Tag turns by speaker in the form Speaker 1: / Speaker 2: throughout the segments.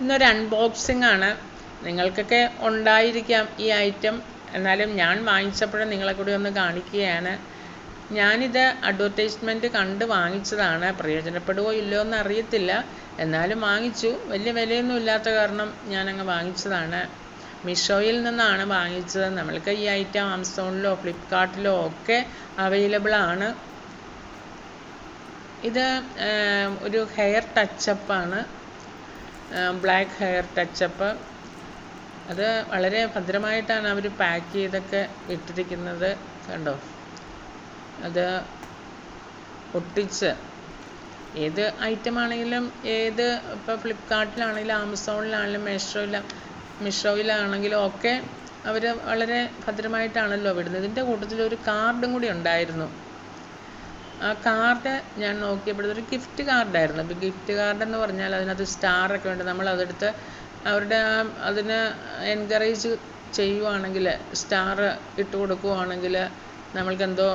Speaker 1: ഇന്നൊരു അൺബോക്സിംഗ് ആണ്. നിങ്ങൾക്കൊക്കെ ഉണ്ടായിരിക്കാം ഈ ഐറ്റം എന്നാലും ഞാൻ വാങ്ങിച്ചപ്പോഴും നിങ്ങളെ കൂടി ഒന്ന് കാണിക്കുകയാണ്. ഞാനിത് അഡ്വർടൈസ്മെന്റ് കണ്ട് വാങ്ങിച്ചതാണ്. പ്രയോജനപ്പെടുവോ ഇല്ലയോ എന്ന് അറിയത്തില്ല. എന്നാലും വാങ്ങിച്ചു. വലിയ വിലയൊന്നും ഇല്ലാത്ത കാരണം ഞാനങ്ങ് വാങ്ങിച്ചതാണ്. മിഷോയിൽ നിന്നാണ് വാങ്ങിച്ചത്. നമ്മൾക്ക് ഈ ഐറ്റം ആമസോണിലോ ഫ്ലിപ്കാർട്ടിലോ ഒക്കെ അവൈലബിൾ ആണ്. ഇത് ഒരു ഹെയർ ടച്ചപ്പാണ് ബ്ലാക്ക് ഹെയർ ടച്ചപ്പ് അത് വളരെ ഭദ്രമായിട്ടാണ് അവർ പാക്ക് ചെയ്തൊക്കെ ഇട്ടിരിക്കുന്നത്. കണ്ടോ? അത് ഒട്ടിച്ച് ഏത് ഐറ്റം ആണെങ്കിലും ഏത് ഇപ്പോൾ ഫ്ലിപ്കാർട്ടിലാണെങ്കിലും ആമസോണിലാണെങ്കിലും മീഷോയിൽ മീഷോയിലാണെങ്കിലും ഒക്കെ അവർ വളരെ ഭദ്രമായിട്ടാണല്ലോ വിടുന്നത്. ഇതിന്റെ കൂട്ടത്തിൽ ഒരു കാർഡും കൂടി ഉണ്ടായിരുന്നു. ആ കാർഡ് ഞാൻ നോക്കിയപ്പോഴത്തെ ഒരു ഗിഫ്റ്റ് കാർഡായിരുന്നു. അപ്പോൾ ഗിഫ്റ്റ് കാർഡ് എന്ന് പറഞ്ഞാൽ അതിനകത്ത് സ്റ്റാറൊക്കെ ഉണ്ട്. നമ്മൾ അതെടുത്ത് അവരുടെ ആ അതിന് എൻകറേജ് ചെയ്യുവാണെങ്കിൽ സ്റ്റാർ ഇട്ട് കൊടുക്കുവാണെങ്കിൽ നമ്മൾക്കെന്തോ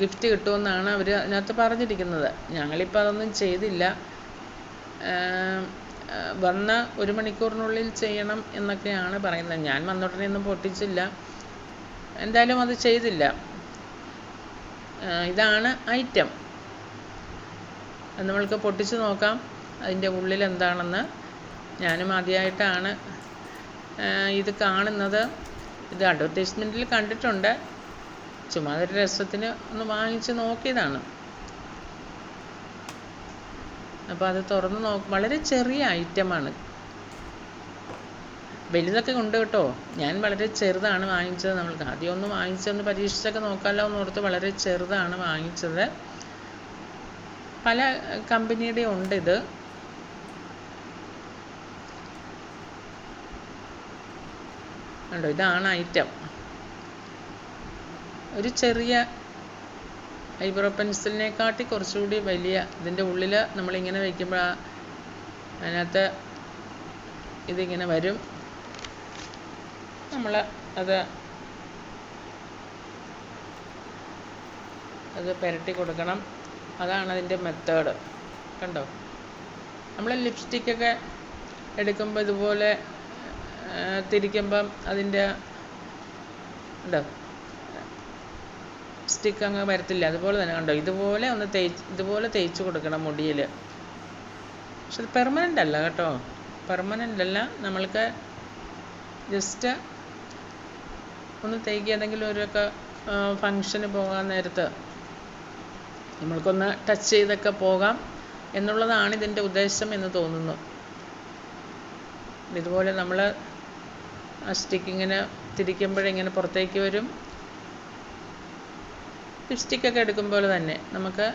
Speaker 1: ഗിഫ്റ്റ് കിട്ടുമെന്നാണ് അവർ അതിനകത്ത് പറഞ്ഞിരിക്കുന്നത്. ഞങ്ങളിപ്പോൾ അതൊന്നും ചെയ്തില്ല. വന്ന ഒരു മണിക്കൂറിനുള്ളിൽ ചെയ്യണം എന്നൊക്കെയാണ് പറയുന്നത്. ഞാൻ വന്നോടനെ ഒന്നും പൊട്ടിച്ചില്ല. എന്തായാലും അത് ചെയ്തില്ല. ഇതാണ് ഐറ്റം നമ്മൾക്ക് പൊട്ടിച്ച് നോക്കാം. അതിന്റെ ഉള്ളിൽ എന്താണെന്ന് ഞാനും ആദ്യമായിട്ടാണ് ഇത് കാണുന്നത്. ഇത് അഡ്വർടൈസ്മെന്റിൽ കണ്ടിട്ടുണ്ട്. ചുമ്മാ ഒരു രസത്തിന് ഒന്ന് വാങ്ങിച്ച് നോക്കിയതാണ്. അപ്പോൾ അത് തുറന്ന് നോക്ക് വളരെ ചെറിയ ഐറ്റമാണ് വലുതൊക്കെ ഉണ്ട് കേട്ടോ. ഞാൻ വളരെ ചെറുതാണ് വാങ്ങിച്ചത് നമ്മൾക്ക്. ആദ്യം ഒന്ന് വാങ്ങിച്ചൊന്ന് പരീക്ഷിച്ചൊക്കെ നോക്കാമല്ലോ എന്ന് ഓർത്ത് വളരെ ചെറുതാണ് വാങ്ങിച്ചത്. പല കമ്പനിയുടെ ഉണ്ട് ഇത്. കണ്ടോ ഇതാണ് ഐറ്റം. ഒരു ചെറിയ ഐബ്രോ പെൻസിലിനെക്കാട്ടി കുറച്ചുകൂടി വലിയ ഇതിന്റെ ഉള്ളിൽ നമ്മളിങ്ങനെ വയ്ക്കുമ്പോൾ അതിനകത്ത് ഇതിങ്ങനെ വരും. നമ്മൾ അത് അത് പുരട്ടി കൊടുക്കണം. അതാണ് അതിന്റെ മെത്തേഡ് കണ്ടോ? നമ്മൾ ലിപ്സ്റ്റിക്കൊക്കെ എടുക്കുമ്പോൾ ഇതുപോലെ തിരിക്കുമ്പം അതിന്റെ ഉണ്ടോ? സ്റ്റിക്ക് അങ്ങ് വരത്തില്ല. അതുപോലെ തന്നെ കണ്ടോ? ഇതുപോലെ ഒന്ന് തേച്ച് ഇതുപോലെ തേച്ച് കൊടുക്കണം മുടിയിൽ പക്ഷെ അത് പെർമനന്റ് അല്ല കേട്ടോ. പെർമനന്റ് അല്ല. നമ്മൾക്ക് ജസ്റ്റ് ഒന്ന് തേക്കുക ഏതെങ്കിലും ഒരുക്കെ ഫങ്ഷന് പോകാൻ നേരത്ത് നമ്മൾക്കൊന്ന് ടച്ച് ചെയ്തൊക്കെ പോകാം എന്നുള്ളതാണ് ഇതിന്റെ ഉദ്ദേശം എന്ന് തോന്നുന്നു. ഇതുപോലെ നമ്മൾ ആ ഇങ്ങനെ തിരിക്കുമ്പോഴിങ്ങനെ പുറത്തേക്ക് വരും. ലിപ്സ്റ്റിക്കൊക്കെ എടുക്കും പോലെ തന്നെ നമുക്ക്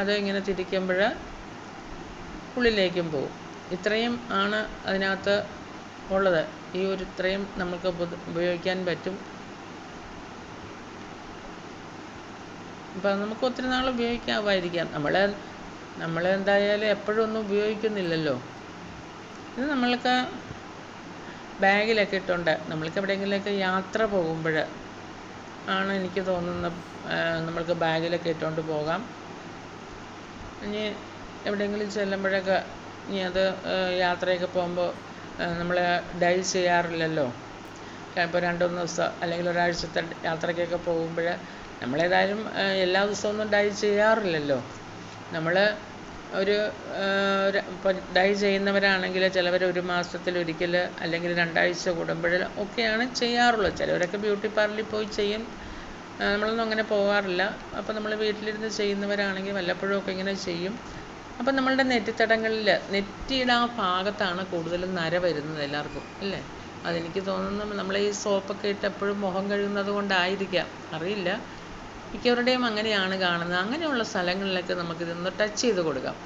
Speaker 1: അത് ഇങ്ങനെ തിരിക്കുമ്പോൾ ഉള്ളിലേക്കും പോകും ഇത്രയും ആണ് അതിനകത്ത് ഉള്ളത്. ഈ ഒരു ഇത്രയും നമുക്ക് ഉപയോഗിക്കാൻ പറ്റും. അപ്പം നമുക്ക് ഒത്തിരി നാൾ ഉപയോഗിക്കാമായിരിക്കാം. നമ്മൾ നമ്മൾ എന്തായാലും എപ്പോഴും ഒന്നും ഉപയോഗിക്കുന്നില്ലല്ലോ. ഇത് നമ്മൾക്ക് ബാഗിലൊക്കെ ഇട്ടുണ്ട് നമ്മൾക്ക് എവിടെയെങ്കിലുമൊക്കെ യാത്ര പോകുമ്പോൾ ആണ് എനിക്ക് തോന്നുന്നത് നമ്മൾക്ക് ബാഗിലൊക്കെ ഇട്ടുകൊണ്ട് പോകാം. ഇനി എവിടെയെങ്കിലും ചെല്ലുമ്പോഴൊക്കെ ഇനി അത് യാത്രയൊക്കെ പോകുമ്പോൾ നമ്മൾ ഡയൽ ചെയ്യാറില്ലല്ലോ. ഇപ്പോൾ രണ്ട് മൂന്ന് ദിവസം അല്ലെങ്കിൽ ഒരാഴ്ചത്തെ യാത്രയ്ക്കൊക്കെ പോകുമ്പോൾ നമ്മളേതായാലും എല്ലാ ദിവസമൊന്നും ഡയൽ ചെയ്യാറില്ലല്ലോ. നമ്മൾ ഒരു ഇപ്പോൾ ഡയൽ ചെയ്യുന്നവരാണെങ്കിൽ ചിലവർ ഒരു മാസത്തിൽ ഒരിക്കൽ അല്ലെങ്കിൽ രണ്ടാഴ്ച കൂടുമ്പോൾ ഒക്കെയാണ് ചെയ്യാറുള്ളത്. ചിലവരൊക്കെ ബ്യൂട്ടി പാർലറിൽ പോയി ചെയ്യും. നമ്മളൊന്നും അങ്ങനെ പോകാറില്ല അപ്പോൾ നമ്മൾ വീട്ടിലിരുന്ന് ചെയ്യുന്നവരാണെങ്കിൽ വല്ലപ്പോഴും ഒക്കെ ഇങ്ങനെ ചെയ്യും. അപ്പം നമ്മളുടെ നെറ്റിത്തടങ്ങളിൽ നെറ്റിയുടെ ആ ഭാഗത്താണ് കൂടുതലും നര വരുന്നത് എല്ലാവർക്കും അല്ലേ? അതെനിക്ക് തോന്നുന്നു നമ്മൾ ഈ സോപ്പൊക്കെ ഇട്ട് എപ്പോഴും മുഖം കഴുകുന്നത് കൊണ്ടായിരിക്കാം. അറിയില്ല. മിക്കവരുടെയും അങ്ങനെയാണ് കാണുന്നത്. അങ്ങനെയുള്ള സ്ഥലങ്ങളിലൊക്കെ നമുക്കിതൊന്ന് ടച്ച് ചെയ്ത് കൊടുക്കാം.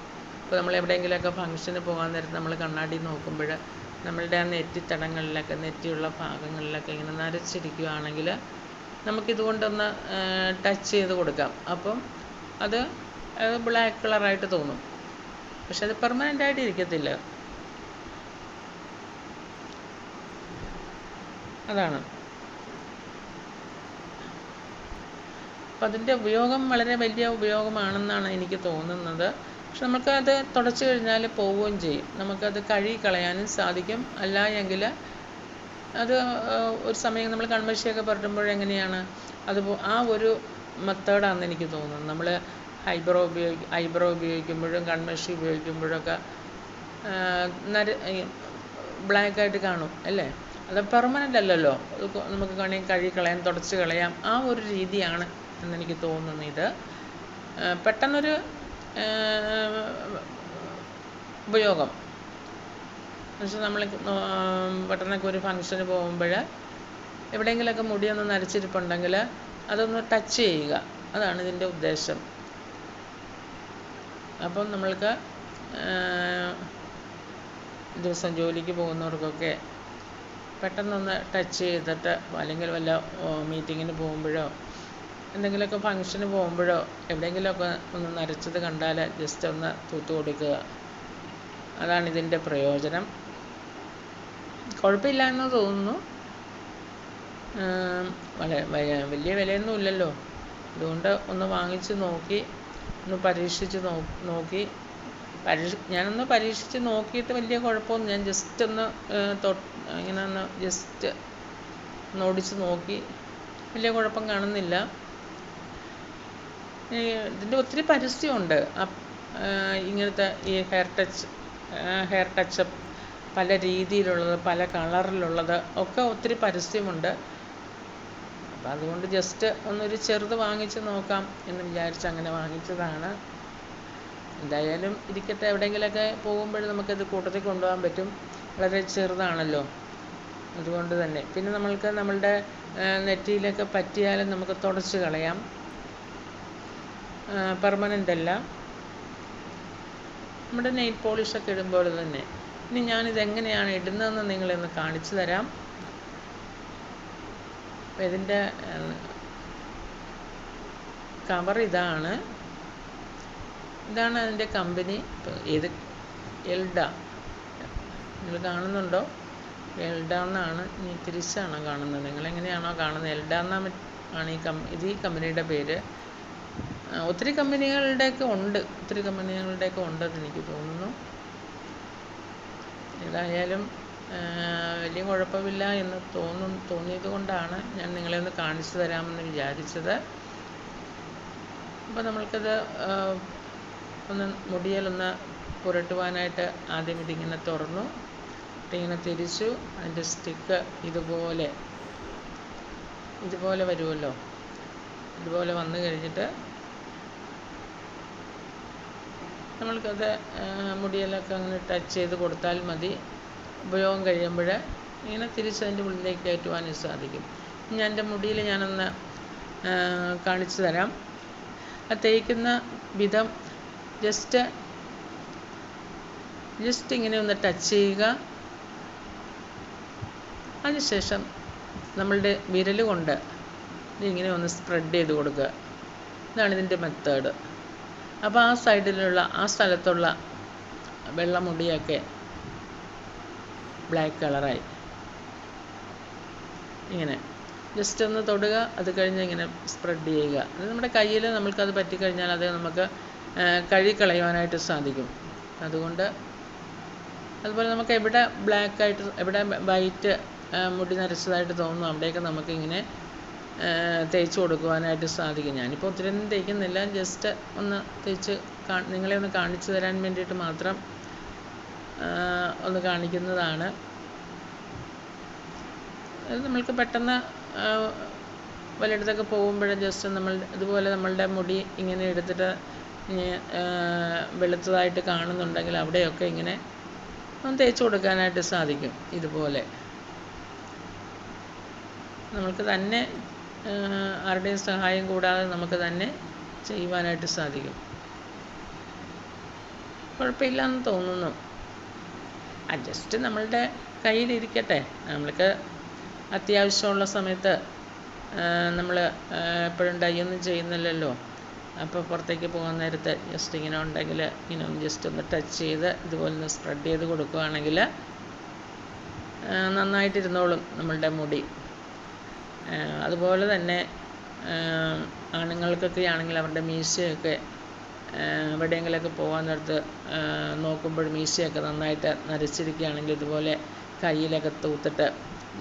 Speaker 1: ഇപ്പോൾ നമ്മൾ എവിടെയെങ്കിലുമൊക്കെ ഫംഗ്ഷന് പോകാൻ നേരത്ത് നമ്മൾ കണ്ണാടി നോക്കുമ്പോൾ നമ്മളുടെ ആ നെറ്റിത്തടങ്ങളിലൊക്കെ നെറ്റിയുള്ള ഭാഗങ്ങളിലൊക്കെ ഇങ്ങനെ നരച്ചിരിക്കുകയാണെങ്കിൽ നമുക്കിതുകൊണ്ടൊന്ന് ടച്ച് ചെയ്ത് കൊടുക്കാം. അപ്പം അത് ബ്ലാക്ക് കളറായിട്ട് തോന്നും. പക്ഷെ അത് പെർമനന്റ് ആയിട്ട് ഇരിക്കത്തില്ല. അതാണ്. അപ്പം അതിന്റെ ഉപയോഗം വളരെ വലിയ ഉപയോഗമാണെന്നാണ് എനിക്ക് തോന്നുന്നത്. പക്ഷെ നമുക്കത് തുടച്ച് കഴിഞ്ഞാൽ പോവുകയും ചെയ്യും. നമുക്കത് കഴുകി കളയാനും സാധിക്കും. അല്ല എങ്കിൽ അത് ഒരു സമയം നമ്മൾ കൺമഷിയൊക്കെ പുരട്ടുമ്പോഴെങ്ങനെയാണ്? അത് ആ ഒരു മെത്തേഡാണെന്ന് എനിക്ക് തോന്നുന്നു. നമ്മൾ ഐബ്രോ ഉപയോഗി ഐബ്രോ ഉപയോഗിക്കുമ്പോഴും കൺമഷി ഉപയോഗിക്കുമ്പോഴൊക്കെ നര ബ്ലാക്കായിട്ട് കാണും അല്ലേ? അത് പെർമനന്റ് അല്ലല്ലോ. നമുക്ക് വേണമെങ്കിൽ കഴുകി കളയാം തുടച്ച് കളയാം. ആ ഒരു രീതിയാണ് എന്നെനിക്ക് തോന്നുന്നു ഇത്. പെട്ടെന്നൊരു ഉപയോഗം. പക്ഷെ നമ്മൾ പെട്ടെന്നൊക്കെ ഒരു ഫംഗ്ഷന് പോകുമ്പോൾ എവിടെയെങ്കിലുമൊക്കെ മുടിയൊന്ന് നരച്ചിരിപ്പുണ്ടെങ്കിൽ അതൊന്ന് ടച്ച് ചെയ്യുക. അതാണ് ഇതിന്റെ ഉദ്ദേശം. അപ്പം നമ്മൾക്ക് ദിവസം ജോലിക്ക് പോകുന്നവർക്കൊക്കെ പെട്ടെന്നൊന്ന് ടച്ച് ചെയ്തിട്ട് അല്ലെങ്കിൽ വല്ല മീറ്റിങ്ങിന് പോകുമ്പോഴോ എന്തെങ്കിലുമൊക്കെ ഫങ്ഷന് പോകുമ്പോഴോ എവിടെയെങ്കിലുമൊക്കെ ഒന്ന് നരച്ചത് കണ്ടാൽ ജസ്റ്റ് ഒന്ന് തൂത്ത് കൊടുക്കുക. അതാണ് ഇതിന്റെ പ്രയോജനം. കുഴപ്പമില്ല എന്ന് തോന്നുന്നു. വളരെ വലിയ വിലയൊന്നും ഇല്ലല്ലോ അതുകൊണ്ട് ഒന്ന് വാങ്ങിച്ച് നോക്കി. ഒന്ന് പരീക്ഷിച്ച് നോ നോക്കി. പരീക്ഷ ഞാനൊന്ന് പരീക്ഷിച്ച് നോക്കിയിട്ട് വലിയ കുഴപ്പമൊന്നും ഞാൻ ജസ്റ്റ് ഒന്ന് തൊ ഇങ്ങനെ ഒന്ന് ജസ്റ്റ് ഒന്ന് ഓടിച്ച് നോക്കി. വലിയ കുഴപ്പം കാണുന്നില്ല. ഇതിന്റെ ഒത്തിരി പരസ്യമുണ്ട്. ഇങ്ങനത്തെ ഈ ഹെയർ ടച്ച് ഹെയർ ടച്ചപ്പ് പല രീതിയിലുള്ളത് പല കളറിലുള്ളത് ഒക്കെ ഒത്തിരി പരസ്യമുണ്ട്. അപ്പം അതുകൊണ്ട് ജസ്റ്റ് ഒന്നൊരു ചെറുത് വാങ്ങിച്ച് നോക്കാം എന്ന് വിചാരിച്ച് അങ്ങനെ വാങ്ങിച്ചതാണ്. എന്തായാലും ഇരിക്കട്ടെ എവിടെയെങ്കിലുമൊക്കെ പോകുമ്പോൾ നമുക്കത് കൂട്ടത്തിൽ കൊണ്ടുപോകാൻ പറ്റും. വളരെ ചെറുതാണല്ലോ. അതുകൊണ്ട് തന്നെ. പിന്നെ നമ്മൾക്ക് നമ്മളുടെ നെറ്റിയിലൊക്കെ പറ്റിയാലും നമുക്ക് തുടച്ച് കളയാം. പെർമനന്റ് അല്ല. നമ്മുടെ നെയിൽ പോളിഷൊക്കെ ഇടുമ്പോൾ തന്നെ. ഇനി ഞാനിതെങ്ങനെയാണ് ഇടുന്നതെന്ന് നിങ്ങളെ ഒന്ന് കാണിച്ചു തരാം. അപ്പം ഇതിന്റെ കവർ ഇതാണ്. ഇതാണ് അതിന്റെ കമ്പനി ഇത് എൽഡ നിങ്ങൾ കാണുന്നുണ്ടോ? എൽഡ എന്നാണ്. ഇനി തിരിച്ചാണോ കാണുന്നത്? നിങ്ങൾ എങ്ങനെയാണോ കാണുന്നത്? എൽഡ എന്നാണ് ആണ് ഈ കം ഇത് ഈ കമ്പനിയുടെ പേര്. ഒത്തിരി കമ്പനികളുടെയൊക്കെ ഉണ്ട്. ഒത്തിരി കമ്പനികളുടെയൊക്കെ ഉണ്ടെന്ന് എനിക്ക് തോന്നുന്നു. ഏതായാലും വലിയ കുഴപ്പമില്ല എന്ന് തോന്നും തോന്നിയത് കൊണ്ടാണ് ഞാൻ നിങ്ങളെ ഒന്ന് കാണിച്ചു തരാമെന്ന് വിചാരിച്ചത്. അപ്പോൾ നമ്മൾക്കത് ഒന്ന് മുടിയിലൊന്ന് പുരട്ടുവാനായിട്ട് ആദ്യം ഇതിങ്ങനെ തുറന്നു. ഇങ്ങനെ തിരിച്ചു അതിന്റെ സ്റ്റിക്ക് ഇതുപോലെ ഇതുപോലെ വരുമല്ലോ. ഇതുപോലെ വന്നു കഴിഞ്ഞിട്ട് നമ്മൾക്കത് മുടിയിലൊക്കെ അങ്ങനെ ടച്ച് ചെയ്ത് കൊടുത്താൽ മതി. ഉപയോഗം കഴിയുമ്പോൾ ഇങ്ങനെ തിരിച്ച് അതിന്റെ ഉള്ളിലേക്ക് കയറ്റുവാനും സാധിക്കും. ഞാൻ എന്റെ മുടിയിൽ ഞാനൊന്ന് കാണിച്ചു തരാം. ആ തേക്കുന്ന വിധം ജസ്റ്റ് ജസ്റ്റ് ഇങ്ങനെ ഒന്ന് ടച്ച് ചെയ്യുക. അതിനുശേഷം നമ്മളുടെ വിരൽ കൊണ്ട് ഇങ്ങനെ ഒന്ന് സ്പ്രെഡ് ചെയ്ത് കൊടുക്കുക. ഇതാണ് ഇതിന്റെ മെത്തേഡ് അപ്പോൾ ആ സൈഡിലുള്ള ആ സ്ഥലത്തുള്ള വെള്ളമുടിയൊക്കെ ബ്ലാക്ക് കളറായി ഇങ്ങനെ. ജസ്റ്റ് ഒന്ന് തൊടുക അത് കഴിഞ്ഞ് ഇങ്ങനെ സ്പ്രെഡ് ചെയ്യുക. അത് നമ്മുടെ കയ്യിൽ നമ്മൾക്കത് പറ്റിക്കഴിഞ്ഞാൽ അത് നമുക്ക് കഴുകിക്കളയുവാനായിട്ട് സാധിക്കും. അതുകൊണ്ട് അതുപോലെ നമുക്ക് എവിടെ ബ്ലാക്ക് ആയിട്ട് എവിടെ വൈറ്റ് മുടി നരച്ചതായിട്ട് തോന്നുന്നു അവിടെയൊക്കെ നമുക്കിങ്ങനെ തേച്ച് കൊടുക്കുവാനായിട്ട് സാധിക്കും. ഞാനിപ്പോൾ ഒത്തിരി ഒന്നും തേക്കുന്നില്ല. ജസ്റ്റ് ഒന്ന് തേച്ച് നിങ്ങളെ ഒന്ന് കാണിച്ചു തരാൻ വേണ്ടിയിട്ട് മാത്രം ഒന്ന് കാണിക്കുന്നതാണ്. അത് നമ്മൾക്ക് പെട്ടെന്ന് വല്ലയിടത്തൊക്കെ പോകുമ്പോഴും ജസ്റ്റ് നമ്മൾ ഇതുപോലെ നമ്മളുടെ മുടി ഇങ്ങനെ എടുത്തിട്ട് വെളുത്തതായിട്ട് കാണുന്നുണ്ടെങ്കിൽ അവിടെയൊക്കെ ഇങ്ങനെ ഒന്ന് തേച്ച് കൊടുക്കാനായിട്ട് സാധിക്കും ഇതുപോലെ. നമുക്ക് തന്നെ ആരുടെയും സഹായം കൂടാതെ നമുക്ക് തന്നെ ചെയ്യുവാനായിട്ട് സാധിക്കും. കുഴപ്പമില്ലെന്ന് തോന്നുന്നു. ജസ്റ്റ് നമ്മളുടെ കയ്യിലിരിക്കട്ടെ. നമ്മൾക്ക് അത്യാവശ്യമുള്ള സമയത്ത് നമ്മൾ എപ്പോഴും ഡൈയൊന്നും ചെയ്യുന്നില്ലല്ലോ. അപ്പോൾ പുറത്തേക്ക് പോകാൻ നേരത്ത് ജസ്റ്റ് ഇങ്ങനെ ഉണ്ടെങ്കിൽ ഇങ്ങനെ ജസ്റ്റ് ഒന്ന് ടച്ച് ചെയ്ത് ഇതുപോലെ ഒന്ന് സ്പ്രെഡ് ചെയ്ത് കൊടുക്കുകയാണെങ്കിൽ നന്നായിട്ടിരുന്നോളും നമ്മളുടെ മുടി. അതുപോലെ തന്നെ ആണുങ്ങൾക്കൊക്കെ ആണെങ്കിൽ അവരുടെ മീശയൊക്കെ എവിടെയെങ്കിലുമൊക്കെ പോകാൻ നേരത്ത് നോക്കുമ്പോൾ മീശയൊക്കെ നന്നായിട്ട് നരച്ചിരിക്കുകയാണെങ്കിൽ ഇതുപോലെ കയ്യിലൊക്കെ തൂത്തിട്ട്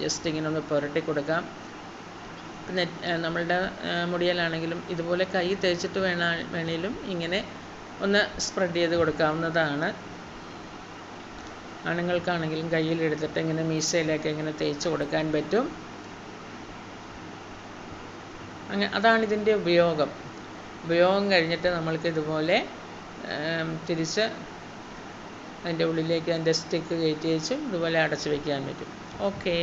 Speaker 1: ജസ്റ്റ് ഇങ്ങനെ ഒന്ന് പുരട്ടി കൊടുക്കാം. പിന്നെ നമ്മളുടെ മുടിയിലാണെങ്കിലും ഇതുപോലെ കൈ തേച്ചിട്ട് വേണ വേണേലും ഇങ്ങനെ ഒന്ന് സ്പ്രെഡ് ചെയ്ത് കൊടുക്കാവുന്നതാണ്. ആണുങ്ങൾക്കാണെങ്കിലും കയ്യിലെടുത്തിട്ട് ഇങ്ങനെ മീശയിലൊക്കെ ഇങ്ങനെ തേച്ച് കൊടുക്കാൻ പറ്റും. അങ്ങനെ അതാണ് ഇതിന്റെ ഉപയോഗം. ഉപയോഗം കഴിഞ്ഞിട്ട് നമ്മൾക്ക് ഇതുപോലെ തിരിച്ച് അതിന്റെ ഉള്ളിലേക്ക് അതിന്റെ സ്റ്റിക്ക് കയറ്റി വെച്ച് ഇതുപോലെ അടച്ച് വയ്ക്കാൻ പറ്റും. Okay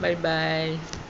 Speaker 1: bye bye